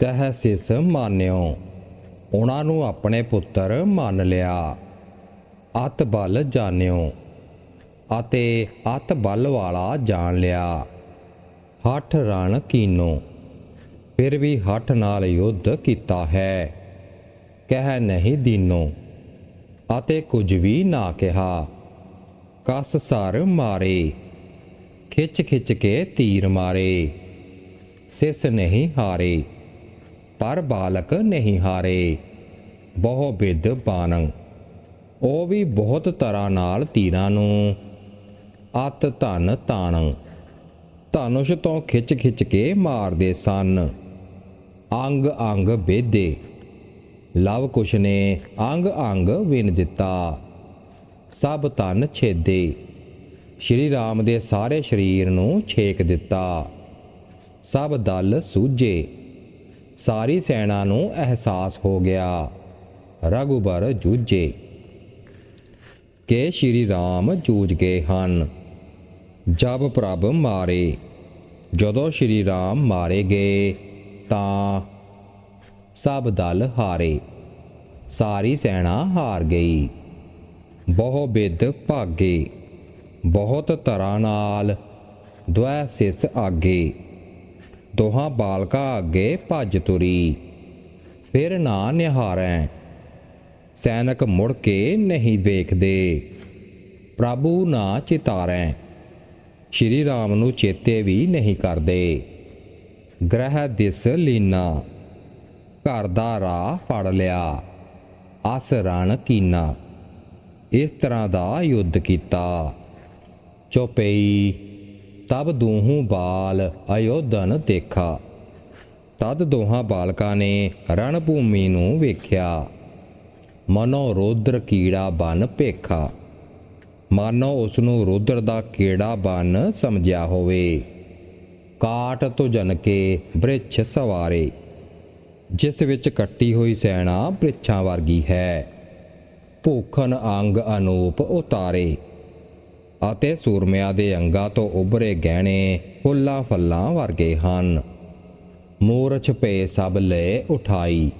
ਤਹ ਸਿਸ ਮਾਨਿਓ, ਉਹਨਾਂ ਨੂੰ ਆਪਣੇ ਪੁੱਤਰ ਮੰਨ ਲਿਆ। ਅਤ ਬਲ ਜਾਣਿਓ ਅਤੇ ਅਤ ਬਲ ਵਾਲਾ ਜਾਣ ਲਿਆ। ਹੱਠ ਰਣ ਕੀਨੋ, ਫਿਰ ਵੀ ਹੱਠ ਨਾਲ ਯੁੱਧ ਕੀਤਾ ਹੈ। ਕਹਿ ਨਹੀਂ ਦੀਨੋ ਅਤੇ ਕੁਝ ਵੀ ਨਾ ਕਿਹਾ। ਕਸ ਸਰ ਮਾਰੇ, ਖਿੱਚ ਖਿੱਚ ਕੇ ਤੀਰ ਮਾਰੇ। ਸਿਸ ਨਹੀਂ ਹਾਰੇ। ਪਰ ਬਾਲਕ ਨਹੀਂ ਹਾਰੇ। ਬਹੁ ਬਿਦ ਬਾਨੰ ਉਹ ਵੀ ਬਹੁਤ ਤਰ੍ਹਾਂ ਨਾਲ ਤੀਰਾਂ ਨੂੰ। ਅਤ ਧਨ ਤਾਣੰ, ਧਨੁਸ਼ ਤੋਂ ਖਿੱਚ ਖਿੱਚ ਕੇ ਮਾਰਦੇ ਸਨ। ਅੰਗ ਅੰਗ ਬੇਦੇ, ਲਵ ਕੁਸ਼ ਨੇ ਅੰਗ ਅੰਗ ਵਿਨ ਦਿੱਤਾ। ਸਭ ਧਨ ਛੇਦੇ, ਸ਼੍ਰੀ ਰਾਮ ਦੇ ਸਾਰੇ ਸਰੀਰ ਨੂੰ ਛੇਕ ਦਿੱਤਾ। ਸਭ ਦਲ ਸੂਝੇ। ਸਾਰੀ ਸੈਨਾ ਨੂੰ ਅਹਿਸਾਸ ਹੋ ਗਿਆ। ਰਘੁਬਰ ਜੂਝੇ। ਕਿ ਸ਼੍ਰੀ ਰਾਮ ਜੂਝ ਗਏ ਹਨ। ਜਬ ਪ੍ਰਭ ਮਾਰੇ, ਜਦੋਂ ਸ਼੍ਰੀ ਰਾਮ ਮਾਰੇ ਗਏ, ਤਾਂ ਸਭ ਦਲ ਹਾਰੇ। ਸਾਰੀ ਸੈਨਾ ਹਾਰ ਗਈ। ਬਹੁ ਬਿਦ ਭਾਗੇ, ਬਹੁਤ ਤਰ੍ਹਾਂ ਨਾਲ ਦ્વੈ ਸਿਸ ਆਗੇ। ਦੋਹਾਂ ਬਾਲਕਾ ਅੱਗੇ ਭੱਜ ਤੁਰੀ। ਫਿਰ ਨਾ ਨਿਹਾਰੈ। ਸੈਨਕ ਮੁੜ ਕੇ ਨਹੀਂ ਵੇਖਦੇ। ਪ੍ਰਭੂ ਨਾ ਚਿਤਾਰੈ। ਸ਼੍ਰੀ ਰਾਮ ਨੂੰ ਚੇਤੇ ਵੀ ਨਹੀਂ ਕਰਦੇ। ਗ੍ਰਹਿ ਦਿਸ ਲੀਨਾ। ਘਰ ਦਾ ਰਾਹ ਫੜ ਲਿਆ। ਅਸ ਰਣ ਕੀਨਾ। ਇਸ ਤਰ੍ਹਾਂ ਦਾ ਯੁੱਧ ਕੀਤਾ। ਚੋਪਈ ਤਬ ਦੂਹੂ ਬਾਲ ਅਯੋਧਨ ਦੇਖਾ। ਤਦ ਦੋਹਾਂ ਬਾਲਕਾਂ ਨੇ ਰਣ ਭੂਮੀ ਨੂੰ ਵੇਖਿਆ। ਮਨੋ ਰੋਦਰ ਕੀੜਾ ਬਨ ਭੇਖਾ। ਮਾਨੋ ਉਸ ਨੂੰ ਰੁਦਰ ਦਾ ਕੀੜਾ ਬਨ ਸਮਝਿਆ ਹੋਵੇ। ਕਾਟ ਤੋਂ ਜਨ ਕੇ ਬ੍ਰਿਛ ਸਵਾਰੇ। ਜਿਸ ਵਿੱਚ ਕੱਟੀ ਹੋਈ ਸੈਣਾ ਬ੍ਰਿਛਾਂ ਵਰਗੀ ਹੈ। ਭੂਖਨ ਅੰਗ ਅਨੂਪ ਉਤਾਰੇ। ਅਤੇ ਸੂਰਮਿਆਂ ਦੇ ਅੰਗਾਂ ਤੋਂ ਉਭਰੇ ਗਹਿਣੇ ਫੁੱਲਾਂ ਫੱਲਾਂ ਵਰਗੇ ਹਨ। ਮੂਰਛ ਪੇ ਸਭ ਲੈ ਉਠਾਈ।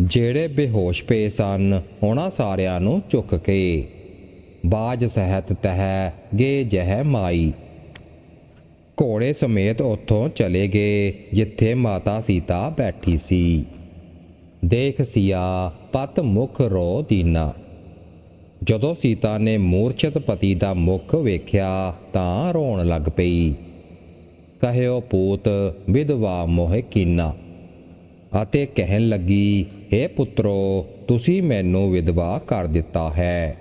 ਜਿਹੜੇ ਬੇਹੋਸ਼ ਪਏ ਸਨ, ਉਹਨਾਂ ਸਾਰਿਆਂ ਨੂੰ ਚੁੱਕ ਕੇ ਬਾਜ ਸਹਿਤ ਤਹਿ ਗੇ ਜਹ ਮਾਈ। ਘੋੜੇ ਸਮੇਤ ਉੱਥੋਂ ਚਲੇ ਗਏ ਜਿੱਥੇ ਮਾਤਾ ਸੀਤਾ ਬੈਠੀ ਸੀ। ਦੇਖ ਸਿਆ ਪਤ ਮੁਖ ਰੋ ਦੀਨਾ। ਜਦੋਂ ਸੀਤਾ ਨੇ ਮੂਰਛਿਤ ਪਤੀ ਦਾ ਮੁਖ ਵੇਖਿਆ ਤਾਂ ਰੋਣ ਲੱਗ ਪਈ। ਕਹਿਓ ਪੂਤ, ਵਿਧਵਾ ਮੋਹਿ ਕੀਨਾ? ਅਤੇ ਕਹਿਣ ਲੱਗੀ हे ਪੁੱਤਰੋ, ਤੁਸੀਂ ਮੈਨੂੰ ਵਿਧਵਾ ਕਰ ਦਿੱਤਾ ਹੈ।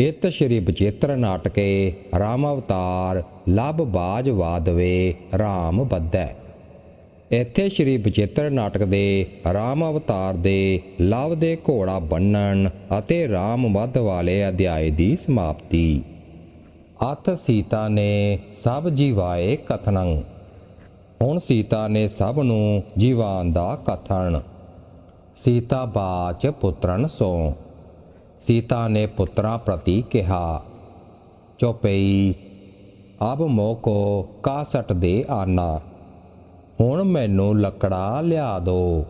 ਇਤ ਸ਼੍ਰੀ ਬਚੇਤਰ ਨਾਟਕੇ ਰਾਮ ਅਵਤਾਰ ਲਭ ਬਾਜ ਵਾਦਵੇ ਰਾਮ ਬੱਧੈ। ਇੱਥੇ ਸ਼੍ਰੀ ਬਚੇਤਰ ਨਾਟਕ ਦੇ ਰਾਮ ਅਵਤਾਰ ਦੇ ਲਵ ਦੇ ਘੋੜਾ ਬੰਨਣ ਅਤੇ ਰਾਮ ਵੱਧ ਵਾਲੇ ਅਧਿਆਏ ਦੀ ਸਮਾਪਤੀ। ਅਥ ਸੀਤਾ ਨੇ ਸਭ ਜੀਵਾਏ ਕਥਨੰ। ਹੁਣ ਸੀਤਾ ਨੇ ਸਭ ਨੂੰ ਜੀਵਾਨ ਦਾ ਕਥਨ। ਸੀਤਾ ਬਾਚ ਪੁੱਤਰਨ ਸੋ। ਸੀਤਾ ਨੇ ਪੁੱਤਰਾਂ ਪ੍ਰਤੀ ਕਿਹਾ ਚੋਪਈ ਅਬ ਮੋਕੋ ਕਾਸਟ ਦੇ ਆਨਾ। ਹੁਣ ਮੈਨੂੰ ਲੱਕੜਾ ਲਿਆ ਦੋ।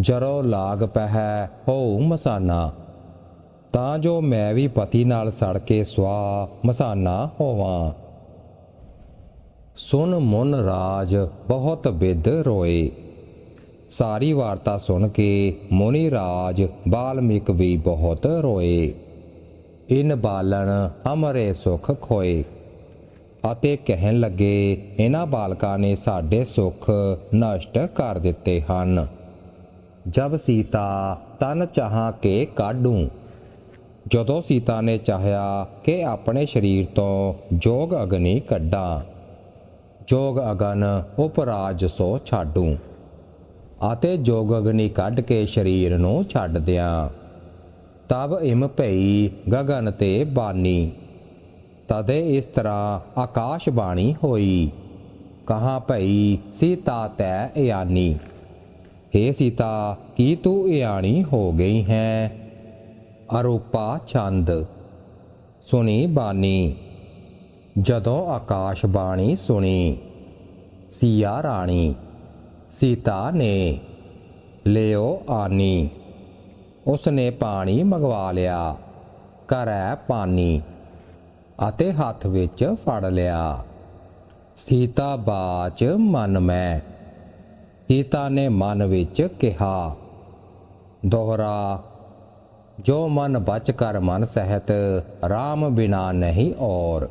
ਜਰੋ ਲਾਗ ਪਹਿ ਹੋ ਮਸਾਨਾ। ਤਾਂ ਜੋ ਮੈਂ ਵੀ ਪਤੀ ਨਾਲ ਸੜ ਕੇ ਸਵਾ ਮਸਾਨਾ ਹੋਵਾਂ। ਸੁਨ ਮੁਨ ਰਾਜ, ਬਹੁਤ ਬਿਦ ਰੋਏ। ਸਾਰੀ ਵਾਰਤਾ ਸੁਣ ਕੇ ਮੁਨੀ ਰਾਜ, ਬਾਲਮਿਕ ਵੀ ਬਹੁਤ ਰੋਏ। ਇਨ ਬਾਲਣ ਅਮਰੇ ਸੁਖ ਖੋਏ। ਅਤੇ ਕਹਿਣ ਲੱਗੇ, ਇਹਨਾਂ ਬਾਲਕਾਂ ਨੇ ਸਾਡੇ ਸੁੱਖ ਨਸ਼ਟ ਕਰ ਦਿੱਤੇ ਹਨ। ਜਬ ਸੀਤਾ ਤਨ ਚਾਹਾਂ ਕੇ ਕਾਢੂ। ਜਦੋਂ ਸੀਤਾ ਨੇ ਚਾਹਿਆ ਕਿ ਆਪਣੇ ਸਰੀਰ ਤੋਂ ਜੋਗ ਅਗਨੀ ਕੱਢਾਂ, ਜੋਗ ਅਗਨ ਉਪਰਾਜ ਸੋ ਛਾਡੂ ਅਤੇ ਜੋਗ ਅਗਨੀ ਕੱਢ ਕੇ ਸਰੀਰ ਨੂੰ ਛੱਡ ਦਿਆਂ। ਤਬ ਇਮ ਭਈ ਗਗਨ ਤੇ ਬਾਨੀ। ਤਦੇ ਇਸ ਤਰ੍ਹਾਂ ਆਕਾਸ਼ ਬਾਣੀ ਹੋਈ। ਕਹਾਂ ਭਈ, ਸੀਤਾ ਤੈ ਇਆਨੀ। हे ਸੀਤਾ, ਕੀ ਤੂੰ ਇਆਣੀ ਹੋ ਗਈ ਹੈ? ਅਰੂਪਾ ਚੰਦ ਸੁਣੀ ਬਾਣੀ। ਜਦੋਂ ਆਕਾਸ਼ ਬਾਣੀ ਸੁਣੀ, ਸੀਆ ਰਾਣੀ, ਸੀਤਾ ਨੇ ਲਿਓ ਆਨੀ। ਉਸਨੇ ਪਾਣੀ ਮੰਗਵਾ ਲਿਆ, ਕਰੈ ਪਾਣੀ ਅਤੇ ਹੱਥ ਵਿੱਚ ਫੜ ਲਿਆ। ਸੀਤਾ ਬਾਚ ਮਨ ਮੈਂ। ਸੀਤਾ ਨੇ ਮਨ ਵਿੱਚ ਕਿਹਾ, ਦੋਹਰਾ, ਜੋ ਮਨ ਬਚ ਕਰ ਮਨ ਸਹਿਤ RAM ਬਿਨਾ ਨਹੀਂ ਔਰ।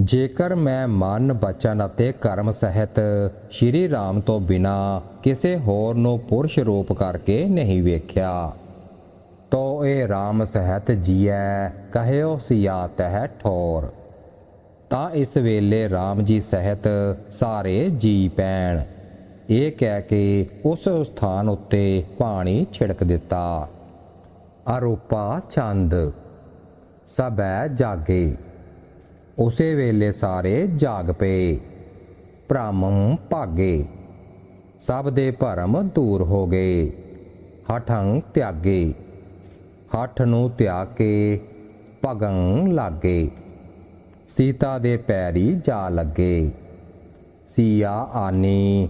ਜੇਕਰ ਮੈਂ ਮਨ ਬਚਨ ਅਤੇ ਕਰਮ ਸਹਿਤ ਸ਼੍ਰੀ RAM ਤੋਂ ਬਿਨਾ ਕਿਸੇ ਹੋਰ ਨੂੰ ਪੁਰਸ਼ ਰੂਪ ਕਰਕੇ ਨਹੀਂ ਵੇਖਿਆ ਤੋ ਇਹ RAM ਸਹਿਤ ਜੀਐ, ਕਹਿਓ ਸਿਆ ਤਹਿ ਠੋਰ। ਤਾਂ ਇਸ ਵੇਲੇ RAM ਜੀ ਸਹਿਤ ਸਾਰੇ ਜੀ ਪੈਣ। ਇਹ ਕਹਿ ਕੇ ਉਸ ਸਥਾਨ ਉੱਤੇ ਪਾਣੀ ਛਿੜਕ ਦਿੱਤਾ। ਅਰੂਪਾ ਚੰਦ, ਸਭੈ ਜਾਗੇ। ਉਸੇ ਵੇਲੇ ਸਾਰੇ ਜਾਗ ਪਏ, ਭ੍ਰਮ ਭਾਗੇ। ਸਭ ਦੇ ਭਰਮ ਦੂਰ ਹੋ ਗਏ, ਹਠੰ ਤਿਆਗੇ। ਹੱਠ ਨੂੰ ਤਿਆਗ ਕੇ ਭਗੰ ਲਾਗੇ। ਸੀਤਾ ਦੇ ਪੈਰੀ ਜਾ ਲੱਗੇ। ਸੀਆ ਆਨੀ।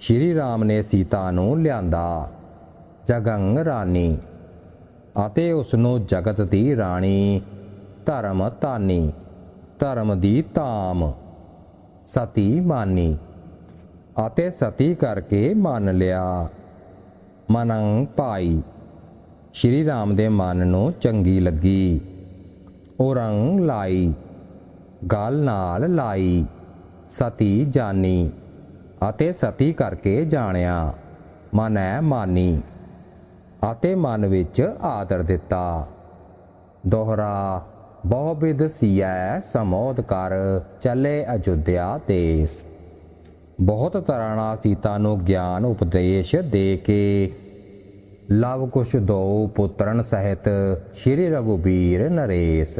ਸ਼੍ਰੀ ਰਾਮ ਨੇ ਸੀਤਾ ਨੂੰ ਲਿਆਂਦਾ। ਜਗੰਗ ਰਾਣੀ ਅਤੇ ਉਸ ਨੂੰ ਜਗਤ ਦੀ ਰਾਣੀ, ਧਰਮ ਤਾਨੀ ਧਰਮ ਦੀ ਧਾਮ, ਸਤੀ ਮਾਨੀ ਅਤੇ ਸਤੀ ਕਰਕੇ ਮੰਨ ਲਿਆ। ਮਨੰ ਪਾਈ। ਸ਼੍ਰੀ ਰਾਮ ਦੇ ਮਨ ਨੂੰ ਚੰਗੀ ਲੱਗੀ। ਔਰੰਗ ਲਾਈ, ਗਲ ਨਾਲ ਲਾਈ, ਸਤੀ ਜਾਨੀ ਅਤੇ ਸਤੀ ਕਰਕੇ ਜਾਣਿਆ। ਮਨੈ ਮਾਨੀ ਅਤੇ ਮਨ ਵਿੱਚ ਆਦਰ ਦਿੱਤਾ। ਦੋਹਰਾ ਬਹੁਬਿਦ ਸੀਐ ਸਮੋਧ ਕਰ, ਚੱਲੇ ਅਯੁੱਧਿਆ ਦੇਸ। ਬਹੁਤ ਤਰ੍ਹਾਂ ਨਾਲ ਸੀਤਾ ਨੂੰ ਗਿਆਨ ਉਪਦੇਸ਼ ਦੇ ਕੇ ਲਵ ਕੁਛ ਦੋ ਪੁੱਤਰਨ ਸਹਿਤ ਸ਼੍ਰੀ ਰਘੁਬੀਰ ਨਰੇਸ਼।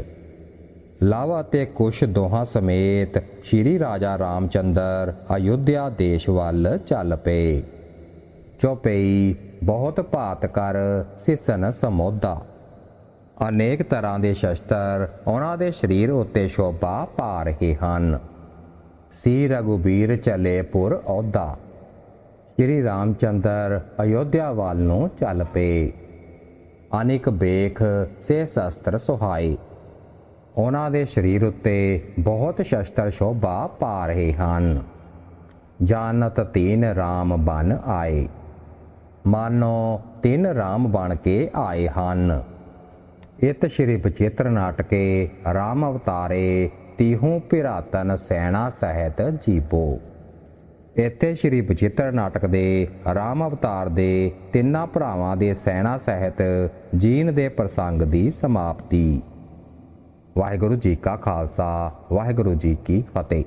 ਲਵ ਅਤੇ ਕੁਸ਼ ਦੋਹਾਂ ਸਮੇਤ ਸ਼੍ਰੀ ਰਾਜਾ ਰਾਮਚੰਦਰ ਅਯੁੱਧਿਆ ਦੇਸ਼ ਵੱਲ ਚੱਲ ਪਏ। ਚੌਪਈ ਬਹੁਤ ਭਾਤ ਕਰ ਸਿਸਨ ਸਮੋਧਾ ਅਨੇਕ ਤਰ੍ਹਾਂ ਦੇ ਸ਼ਸਤਰ ਉਹਨਾਂ ਦੇ ਸਰੀਰ ਉੱਤੇ ਸ਼ੋਭਾ ਪਾ ਰਹੇ ਹਨ। ਸੀ ਰਘੁਬੀਰ ਚਲੇ ਪੁਰ ਅਹੁਦਾ ਸ਼੍ਰੀ ਰਾਮਚੰਦਰ ਅਯੋਧਿਆ ਵੱਲ ਨੂੰ ਚੱਲ ਪਏ। ਅਨੇਕ ਬੇਖ ਸੇ ਸ਼ਸਤਰ ਸੁਹਾਏ। ਉਹਨਾਂ ਦੇ ਸਰੀਰ ਉੱਤੇ ਬਹੁਤ ਸ਼ਸਤਰ ਸ਼ੋਭਾ ਪਾ ਰਹੇ ਹਨ। ਜਾਨਤ ਤੀਨ ਰਾਮ ਬਨ ਆਏ। ਮਾਨੋ ਤਿੰਨ ਰਾਮ ਬਣ ਕੇ ਆਏ ਹਨ। ਇਤ ਸ਼੍ਰੀ ਬਚਿੱਤਰ ਨਾਟਕੇ ਰਾਮ ਅਵਤਾਰੇ ਤੀਹੂ ਪਿਰਾਤਨ ਸੈਨਾ ਸਹਿਤ ਜੀਪੋ ਇੱਥੇ ਸ਼੍ਰੀ ਬਚਿੱਤਰ ਨਾਟਕ ਦੇ ਰਾਮ ਅਵਤਾਰ ਦੇ ਤਿੰਨਾਂ ਭਰਾਵਾਂ ਦੇ ਸੈਨਾ ਸਹਿਤ ਜੀਨ ਦੇ ਪ੍ਰਸੰਗ ਦੀ ਸਮਾਪਤੀ। ਵਾਹਿਗੁਰੂ ਜੀ ਕਾ ਖਾਲਸਾ, ਵਾਹਿਗੁਰੂ ਜੀ ਕੀ ਫਤਿਹ।